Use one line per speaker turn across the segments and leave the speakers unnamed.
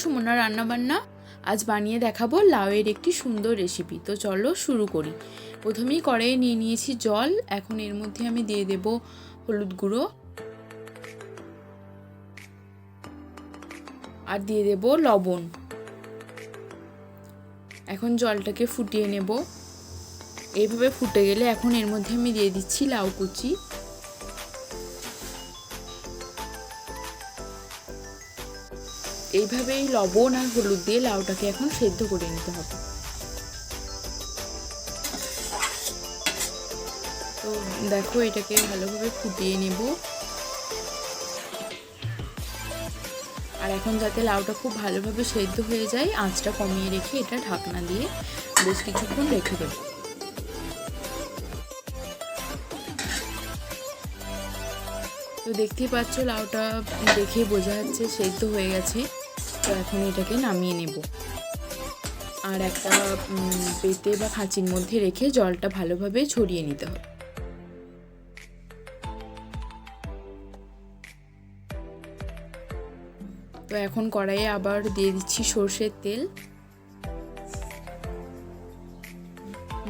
সুমনা রান্নাবান্না আজ বানিয়ে দেখাবো লাউয়ের একটি সুন্দর রেসিপি তো চলো শুরু করি। প্রথমেই কড়াইয়ে নিয়ে নিয়েছি জল। এখন এর মধ্যে আমি দিয়ে দেব হলুদ গুঁড়ো। আর দিয়ে দেব লবণ। এখন জলটাকে ফুটিয়ে নেব। এইভাবে ফুটে গেলে এখন এর মধ্যে আমি দিয়ে দিচ্ছি লাউ কুচি। এইভাবেই লবণ আর হলুদ দিয়ে লাউটাকে এখন সেদ্ধ করে নিতে হবে। তো দেখো এটাকে ভালোভাবে ফুটিয়ে নেব। আর এখন যাতে লাউটা খুব ভালোভাবে সেদ্ধ হয়ে যায়, আঁচটা কমিয়ে রেখে এটা ঢাকনা দিয়ে বেশ কিছুক্ষণ রেখে দেবো। তো দেখতেই পাচ্ছ লাউটা দেখে বোঝা যাচ্ছে সেদ্ধ হয়ে গেছে। তো এখন এটাকে নামিয়ে নেব। আর একটা পেতে বা খাঁচির মধ্যে রেখে জলটা ভালোভাবে ছড়িয়ে নিতে হবে। তো এখন কড়াইয়ে আবার দিয়ে দিচ্ছি সর্ষের তেল।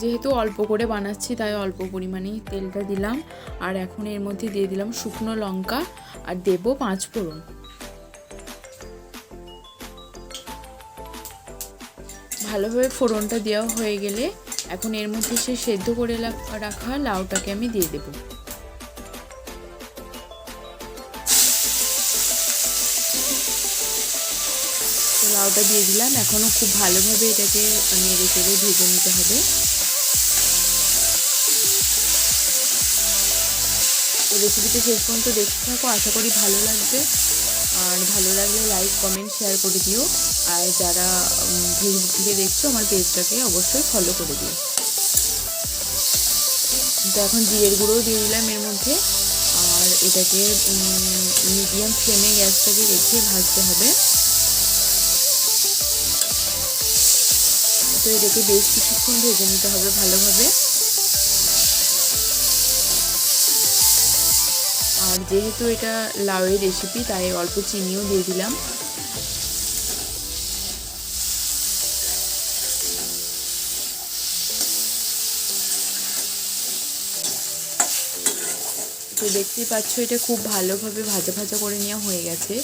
যেহেতু অল্প করে বানাচ্ছি, তাই অল্প পরিমাণেই তেলটা দিলাম। আর এখন এর মধ্যে দিয়ে দিলাম শুকনো লঙ্কা, আর দেব পাঁচ ফোড়ন। ভালোভাবে ফোড়নটা দেওয়া হয়ে গেলে এখন এর মধ্যে সে সেদ্ধ করে রাখা লাউটাকে আমি দিয়ে দেব। লাউটা দিয়ে দিলাম। এখনও খুব ভালোভাবে এটাকে নেড়ে চেড়ে ভেজে নিতে হবে। রেসিপিটা শেষ পর্যন্ত দেখতে থাকো। আশা করি ভালো লাগবে। আর ভালো লাগলে লাইক কমেন্ট শেয়ার করে দিও। আর যারা ফেসবুক থেকে দেখছ, আমার পেজটাকে অবশ্যই ফলো করে দিও। তো এখন জিরের গুঁড়োও দিয়ে দিলাম এর মধ্যে। আর এটাকে মিডিয়াম ফ্লেমে গ্যাসটাকে রেখে ভাজতে হবে। তো এটাকে বেশ কিছুক্ষণ ভেজে নিতে হবে ভালোভাবে। আর যেহেতু এটা লাউয়ের রেসিপি তাই অল্প চিনিও দিয়ে দিলাম। তো দেখতেই পাচ্ছ, এটা খুব ভালোভাবে ভাজা ভাজা করে নেওয়া হয়ে গেছে।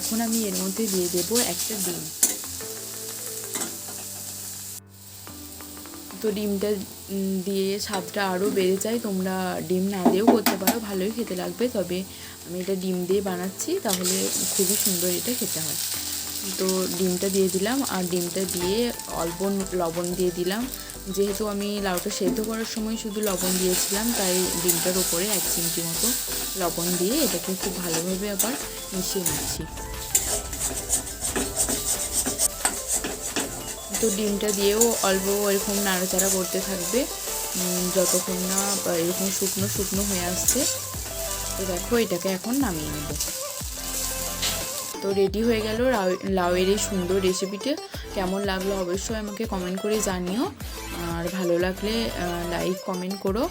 এখন আমি এর মধ্যে দিয়ে দেবো একটা ডিম। তো ডিমটা দিয়ে স্বাদটা আরও বেড়ে যায়। তোমরা ডিম না দিয়েও করতে পারো, ভালোই খেতে লাগবে। তবে আমি এটা ডিম দিয়ে বানাচ্ছি, তাহলে খুবই সুন্দর এটা খেতে হয়। তো ডিমটা দিয়ে দিলাম, আর ডিমটা দিয়ে অল্প লবণ দিয়ে দিলাম। যেহেতু আমি লাউটা সেদ্ধ করার সময় শুধু লবণ দিয়েছিলাম, তাই ডিমটার ওপরে এক চিমটি মতো লবণ দিয়ে এটাকে খুব ভালোভাবে আবার মিশিয়ে নিচ্ছি। তো ডিমটা দিয়েও অল্প এরকম নাড়াচাড়া করতে থাকবে। যতক্ষণ না এরকম শুকনো শুকনো হয়ে আসছে। তো দেখো, এটাকে এখন নামিয়ে নেব। তো রেডি হয়ে গেল লাউয়ের এই সুন্দর রেসিপিটা কেমন লাগল অবশ্যই আমাকে কমেন্ট করে জানিও। আর ভালো লাগলে লাইক কমেন্ট করো।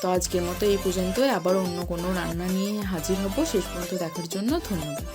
তো আজকের মতো এই পর্যন্তই। আবার অন্য কোনো রান্না নিয়ে হাজির হব। শেষ পর্যন্ত দেখার জন্য ধন্যবাদ।